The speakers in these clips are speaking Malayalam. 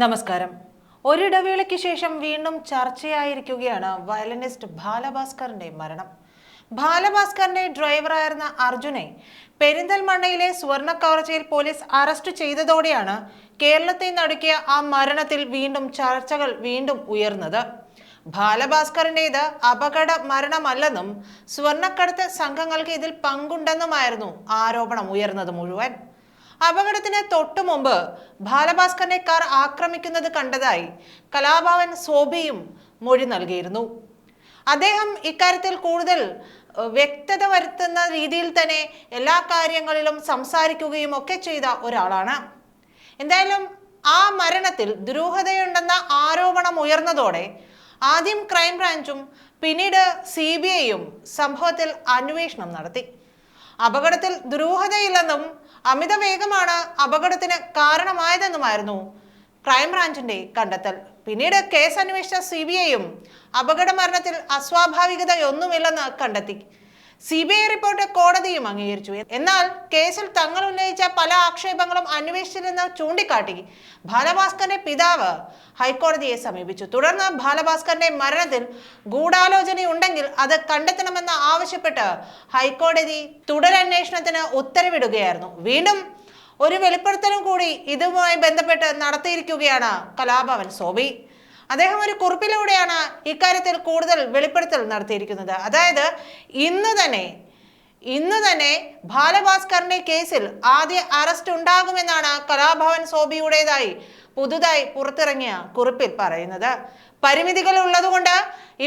നമസ്കാരം. ഒരിടവേളയ്ക്ക് ശേഷം വീണ്ടും ചർച്ചയായിരിക്കുകയാണ് വയലിനിസ്റ്റ് ബാലഭാസ്കറിന്റെ മരണം. ബാലഭാസ്കറിന്റെ ഡ്രൈവറായിരുന്ന അർജുനെ പെരിന്തൽമണ്ണയിലെ സ്വർണ കവർച്ചയിൽ പോലീസ് അറസ്റ്റ് ചെയ്തതോടെയാണ് കേരളത്തെ നടുക്കിയ ആ മരണത്തിൽ വീണ്ടും ചർച്ചകൾ വീണ്ടും ഉയർന്നത്. ബാലഭാസ്കറിന്റേത് അപകട മരണമല്ലെന്നും സ്വർണക്കടത്ത് സംഘങ്ങൾക്ക് ഇതിൽ പങ്കുണ്ടെന്നുമായിരുന്നു ആരോപണം ഉയർന്നത് മുഴുവൻ. അപകടത്തിന് തൊട്ടു മുമ്പ് ബാലഭാസ്കറിനെ കാർ ആക്രമിക്കുന്നത് കണ്ടതായി കലാഭവൻ സോബിയും മൊഴി നൽകിയിരുന്നു. അദ്ദേഹം ഇക്കാര്യത്തിൽ കൂടുതൽ വ്യക്തത വരുത്തുന്ന രീതിയിൽ തന്നെ എല്ലാ കാര്യങ്ങളിലും സംസാരിക്കുകയും ഒക്കെ ചെയ്ത ഒരാളാണ്. എന്തായാലും ആ മരണത്തിൽ ദുരൂഹതയുണ്ടെന്ന ആരോപണം ഉയർന്നതോടെ ആദ്യം ക്രൈംബ്രാഞ്ചും പിന്നീട് സി ബി ഐയും സംഭവത്തിൽ അന്വേഷണം നടത്തി. അപകടത്തിൽ ദുരൂഹതയില്ലെന്നും അമിത വേഗമാണ് അപകടത്തിന് കാരണമായതെന്നുമായിരുന്നു ക്രൈംബ്രാഞ്ചിന്റെ കണ്ടെത്തൽ. പിന്നീട് കേസ് അന്വേഷിച്ച സി ബി ഐയും അപകട മരണത്തിൽ അസ്വാഭാവികതയൊന്നുമില്ലെന്ന് കണ്ടെത്തി. സി ബി ഐ റിപ്പോർട്ട് കോടതിയും അംഗീകരിച്ചു. എന്നാൽ കേസിൽ തങ്ങൾ ഉന്നയിച്ച പല ആക്ഷേപങ്ങളും അന്വേഷിച്ചില്ലെന്ന് ചൂണ്ടിക്കാട്ടി ബാലഭാസ്കറിന്റെ പിതാവ് ഹൈക്കോടതിയെ സമീപിച്ചു. തുടർന്ന് ബാലഭാസ്കറിന്റെ മരണത്തിൽ ഗൂഢാലോചനയുണ്ടെങ്കിൽ അത് കണ്ടെത്തണമെന്ന് ആവശ്യപ്പെട്ട് ഹൈക്കോടതി തുടരന്വേഷണത്തിന് ഉത്തരവിടുകയായിരുന്നു. വീണ്ടും ഒരു വെളിപ്പെടുത്തലും കൂടി ഇതുമായി ബന്ധപ്പെട്ട് നടത്തിയിരിക്കുകയാണ് കലാഭവൻ സോബി. അദ്ദേഹം ഒരു കുറിപ്പിലൂടെയാണ് ഇക്കാര്യത്തിൽ കൂടുതൽ വെളിപ്പെടുത്തൽ നടത്തിയിരിക്കുന്നത്. അതായത് ഇന്ന് തന്നെ ഇന്ന് തന്നെ ബാലഭാസ്കറിന്റെ കേസിൽ ആദ്യ അറസ്റ്റ് ഉണ്ടാകുമെന്നാണ് കലാഭവൻ സോബിയുടേതായി പുതുതായി പുറത്തിറങ്ങിയ കുറിപ്പിൽ പറയുന്നത്. പരിമിതികൾ ഉള്ളതുകൊണ്ട്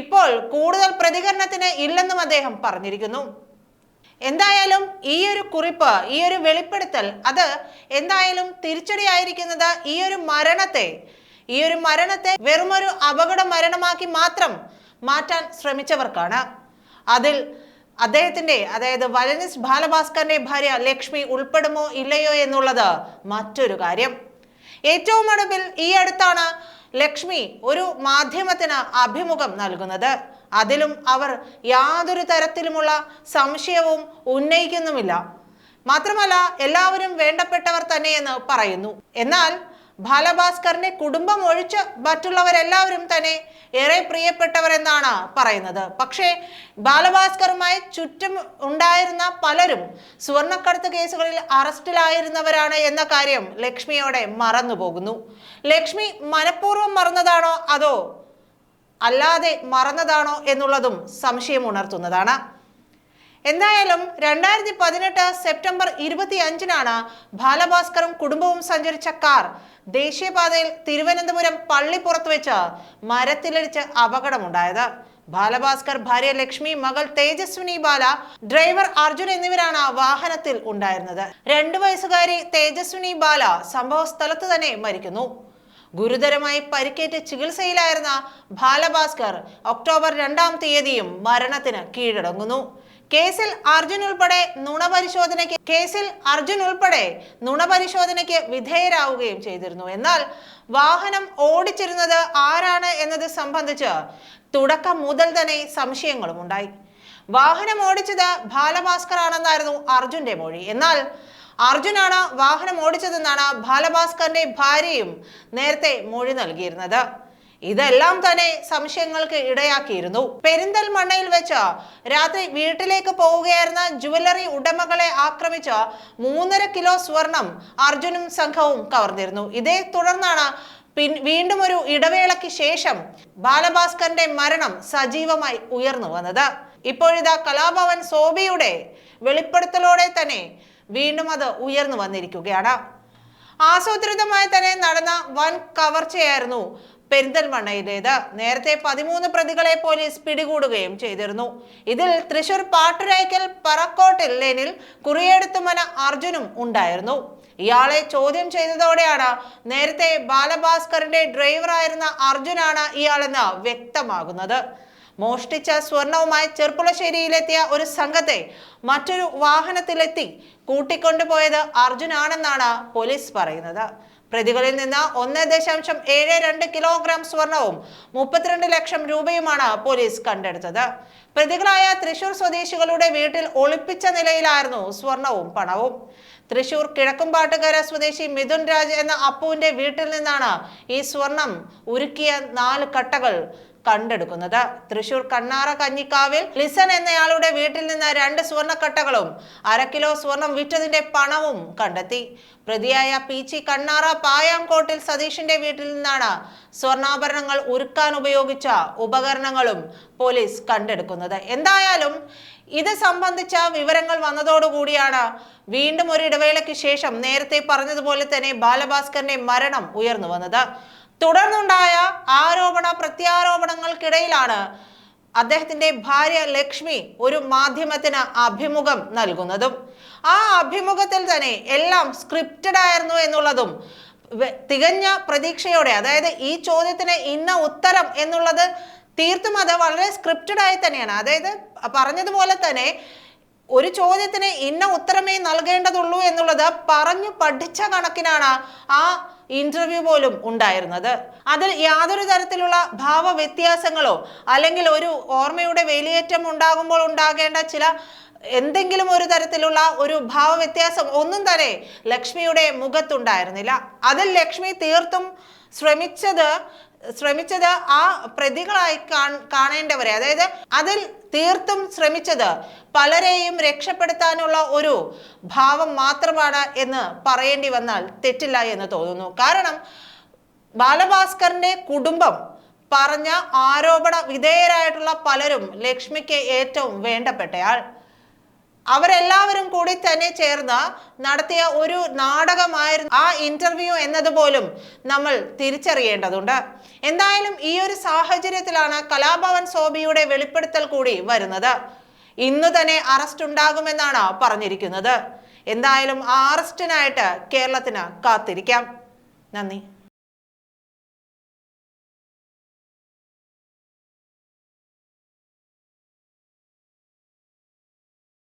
ഇപ്പോൾ കൂടുതൽ പ്രതികരണത്തിന് ഇല്ലെന്നും അദ്ദേഹം പറഞ്ഞിരിക്കുന്നു. എന്തായാലും ഈ ഒരു കുറിപ്പ് ഈ ഒരു വെളിപ്പെടുത്തൽ അത് എന്തായാലും തിരിച്ചടിയായിരിക്കുന്നത് ഈ ഒരു മരണത്തെ ഈ ഒരു മരണത്തെ വെറുമൊരു അപകട മരണമാക്കി മാത്രം മാറ്റാൻ ശ്രമിച്ചവർക്കാണ്. അതിൽ അദ്ദേഹത്തിന്റെ അതായത് വലനിസ് ബാലഭാസ്കറിന്റെ ഭാര്യ ലക്ഷ്മി ഉൾപ്പെടുമോ ഇല്ലയോ എന്നുള്ളത് മറ്റൊരു കാര്യം. ഏറ്റവും ഒടുവിൽ ഈ അടുത്താണ് ലക്ഷ്മി ഒരു മാധ്യമത്തിന് അഭിമുഖം നൽകുന്നത്. അതിലും അവർ യാതൊരു തരത്തിലുമുള്ള സംശയവും ഉന്നയിക്കുന്നുമില്ല. മാത്രമല്ല എല്ലാവരും വേണ്ടപ്പെട്ടവർ തന്നെയെന്ന് പറയുന്നു. എന്നാൽ ബാലഭാസ്കറിന്റെ കുടുംബം ഒഴിച്ച് മറ്റുള്ളവരെല്ലാവരും തന്നെ ഏറെ പ്രിയപ്പെട്ടവരെന്നാണ് പറയുന്നത്. പക്ഷേ ബാലഭാസ്കറുമായി ചുറ്റും ഉണ്ടായിരുന്ന പലരും സ്വർണക്കടത്ത് കേസുകളിൽ അറസ്റ്റിലായിരുന്നവരാണ് എന്ന കാര്യം ലക്ഷ്മിയോടെ മറന്നുപോകുന്നു. ലക്ഷ്മി മനഃപൂർവം മറന്നതാണോ അതോ അല്ലാതെ മറന്നതാണോ എന്നുള്ളതും സംശയം ഉണർത്തുന്നതാണ്. എന്തായാലും രണ്ടായിരത്തി പതിനെട്ട് സെപ്റ്റംബർ ഇരുപത്തി അഞ്ചിനാണ് ബാലഭാസ്കറും കുടുംബവും സഞ്ചരിച്ച കാർ. ദേശീയപാതയിൽ തിരുവനന്തപുരം പള്ളിപ്പുറത്ത് വെച്ച് മരത്തിലിടിച്ച് അപകടമുണ്ടായത്. ബാലഭാസ്കർ ഭാര്യ ലക്ഷ്മി മകൾ തേജസ്വിനി ബാല ഡ്രൈവർ അർജുൻ എന്നിവരാണ് വാഹനത്തിൽ ഉണ്ടായിരുന്നത്. രണ്ടു വയസ്സുകാരി തേജസ്വിനി ബാല സംഭവ സ്ഥലത്ത് തന്നെ മരിക്കുന്നു. ഗുരുതരമായി പരിക്കേറ്റ് ചികിത്സയിലായിരുന്ന ബാലഭാസ്കർ ഒക്ടോബർ രണ്ടാം തീയതിയും മരണത്തിന് കീഴടങ്ങുന്നു. കേസിൽ അർജുൻ ഉൾപ്പെടെ നുണപരിശോധനയ്ക്ക് കേസിൽ അർജുൻ ഉൾപ്പെടെ നുണപരിശോധനയ്ക്ക് വിധേയരാവുകയും ചെയ്തിരുന്നു. എന്നാൽ വാഹനം ഓടിച്ചിരുന്നത് ആരാണ് എന്നത് സംബന്ധിച്ച് തുടക്കം മുതൽ തന്നെ സംശയങ്ങളും ഉണ്ടായി. വാഹനം ഓടിച്ചത് ബാലഭാസ്കർ ആണെന്നായിരുന്നു അർജുന്റെ മൊഴി. എന്നാൽ അർജുനാണ് വാഹനം ഓടിച്ചതെന്നാണ് ബാലഭാസ്കറിന്റെ ഭാര്യയും നേരത്തെ മൊഴി നൽകിയിരുന്നത്. ഇതെല്ലാം തന്നെ സംശയങ്ങൾക്ക് ഇടയാക്കിയിരുന്നു. പെരിന്തൽമണ്ണയിൽ വെച്ച് രാത്രി വീട്ടിലേക്ക് പോവുകയായിരുന്ന ജുവലറി ഉടമകളെ ആക്രമിച്ച മൂന്നര കിലോ സ്വർണം അർജുനും സംഘവും കവർന്നിരുന്നു. ഇതേ തുടർന്നാണ് പിൻ വീണ്ടും ഒരു ഇടവേളയ്ക്ക് ശേഷം ബാലഭാസ്കറിന്റെ മരണം സജീവമായി ഉയർന്നു വന്നത്. ഇപ്പോഴിതാ കലാഭവൻ സോബിയുടെ വെളിപ്പെടുത്തലോടെ തന്നെ വീണ്ടും അത് ഉയർന്നു വന്നിരിക്കുകയാണ്. ആസൂത്രിതമായി തന്നെ നടന്ന വൻ കവർച്ചയായിരുന്നു പെരിന്തൽമണ്ണയിലേത്. നേരത്തെ പതിമൂന്ന് പ്രതികളെ പോലീസ് പിടികൂടുകയും ചെയ്തിരുന്നു. ഇതിൽ തൃശൂർ പാട്ടുരായ്ക്കൽ പറക്കോട്ടിൽ ലേനിൽ കുറിയെടുത്തുമന അർജുനും ഉണ്ടായിരുന്നു. ഇയാളെ ചോദ്യം ചെയ്തതോടെയാണ് നേരത്തെ ബാലഭാസ്കറിന്റെ ഡ്രൈവറായിരുന്ന അർജുനാണ് ഇയാളെന്ന് വ്യക്തമാകുന്നത്. മോഷ്ടിച്ച സ്വർണവുമായി ചെർപ്പുളശ്ശേരിയിലെത്തിയ ഒരു സംഘത്തെ മറ്റൊരു വാഹനത്തിലെത്തി കൂട്ടിക്കൊണ്ടുപോയത് അർജുനാണെന്നാണ് പോലീസ് പറയുന്നത്. പ്രതികളിൽ നിന്ന് ഒന്ന് ദശാംശം ഏഴ് രണ്ട് കിലോഗ്രാം സ്വർണവും മുപ്പത്തിരണ്ട് ലക്ഷം രൂപയുമാണ് പോലീസ് കണ്ടെടുത്തത്. പ്രതികളായ തൃശൂർ സ്വദേശികളുടെ വീട്ടിൽ ഒളിപ്പിച്ച നിലയിലായിരുന്നു സ്വർണവും പണവും. തൃശൂർ കിഴക്കുംപാട്ടുകര സ്വദേശി മിഥുൻ രാജ് എന്ന അപ്പുവിന്റെ വീട്ടിൽ നിന്നാണ് ഈ സ്വർണം ഉരുക്കിയ നാല് കട്ടകൾ കണ്ടെടുക്കുന്നത്. തൃശൂർ കണ്ണാറ കഞ്ഞിക്കാവിൽ ലിസൺ എന്നയാളുടെ വീട്ടിൽ നിന്ന് രണ്ട് സ്വർണക്കട്ടകളും അര കിലോ സ്വർണം വിറ്റതിന്റെ പണവും കണ്ടെത്തി. പ്രതിയായ പീച്ചി കണ്ണാറ പായാംകോട്ടിൽ സതീഷിന്റെ വീട്ടിൽ നിന്നാണ് സ്വർണാഭരണങ്ങൾ ഉരുക്കാൻ ഉപയോഗിച്ച ഉപകരണങ്ങളും പോലീസ് കണ്ടെടുക്കുന്നത്. എന്തായാലും ഇത് സംബന്ധിച്ച വിവരങ്ങൾ വന്നതോടുകൂടിയാണ് വീണ്ടും ഒരു ഇടവേളയ്ക്ക് ശേഷം നേരത്തെ പറഞ്ഞതുപോലെ തന്നെ ബാലഭാസ്കറിന്റെ മരണം ഉയർന്നു വന്നത്. തുടർന്നുണ്ടായ ആരോപണ പ്രത്യാരോപണങ്ങൾക്കിടയിലാണ് അദ്ദേഹത്തിന്റെ ഭാര്യ ലക്ഷ്മി ഒരു മാധ്യമത്തിന് അഭിമുഖം നൽകുന്നതും. ആ അഭിമുഖത്തിൽ തന്നെ എല്ലാം സ്ക്രിപ്റ്റഡ് ആയിരുന്നു എന്നുള്ളതും തികഞ്ഞ പ്രതീക്ഷയോടെ അതായത് ഈ ചോദ്യത്തിന് ഇന്ന ഉത്തരം എന്നുള്ളത് തീർത്തും അത് വളരെ സ്ക്രിപ്റ്റഡ് ആയി തന്നെയാണ്. അതായത് പറഞ്ഞതുപോലെ തന്നെ ഒരു ചോദ്യത്തിന് ഇന്ന ഉത്തരമേ നൽകേണ്ടതുള്ളൂ എന്നുള്ളത് പറഞ്ഞു പഠിച്ച കണക്കിനാണ് ആ ഇന്റർവ്യൂ പോലും ഉണ്ടായിരുന്നത്. അതിൽ യാതൊരു തരത്തിലുള്ള ഭാവ വ്യത്യാസങ്ങളോ അല്ലെങ്കിൽ ഒരു ഓർമ്മയുടെ വേലിയേറ്റം ഉണ്ടാകുമ്പോൾ ഉണ്ടാകേണ്ട ചില എന്തെങ്കിലും ഒരു തരത്തിലുള്ള ഒരു ഭാവ വ്യത്യാസം ഒന്നും തന്നെ ലക്ഷ്മിയുടെ മുഖത്തുണ്ടായിരുന്നില്ല. അതിൽ ലക്ഷ്മി തീർത്തും ശ്രമിച്ചത് ശ്രമിച്ചത് ആ പ്രതികളായി കാണേണ്ടവരെ. അതായത് അതിൽ തീർത്തും ശ്രമിച്ചത് പലരെയും രക്ഷപ്പെടുത്താനുള്ള ഒരു ഭാവം മാത്രമാണ് എന്ന് പറയേണ്ടി വന്നാൽ തെറ്റില്ല എന്ന് തോന്നുന്നു. കാരണം ബാലഭാസ്കറിന്റെ കുടുംബം പറഞ്ഞ ആരോപണ വിധേയരായിട്ടുള്ള പലരും ലക്ഷ്മിക്ക് ഏറ്റവും വേണ്ടപ്പെട്ടയാൾ അവരെല്ലാവരും കൂടി തന്നെ ചേർന്ന് നടത്തിയ ഒരു നാടകമായിരുന്നു ആ ഇന്റർവ്യൂ എന്നതുപോലും നമ്മൾ തിരിച്ചറിയേണ്ടതുണ്ട്. എന്തായാലും ഈ ഒരു സാഹചര്യത്തിലാണ് കലാഭവൻ സോബിയുടെ വെളിപ്പെടുത്തൽ കൂടി വരുന്നത്. ഇന്ന് തന്നെ അറസ്റ്റ് ഉണ്ടാകുമെന്നാണ് പറഞ്ഞിരിക്കുന്നത്. എന്തായാലും ആ അറസ്റ്റിനായിട്ട് കേരളത്തിന് കാത്തിരിക്കാം. നന്ദി.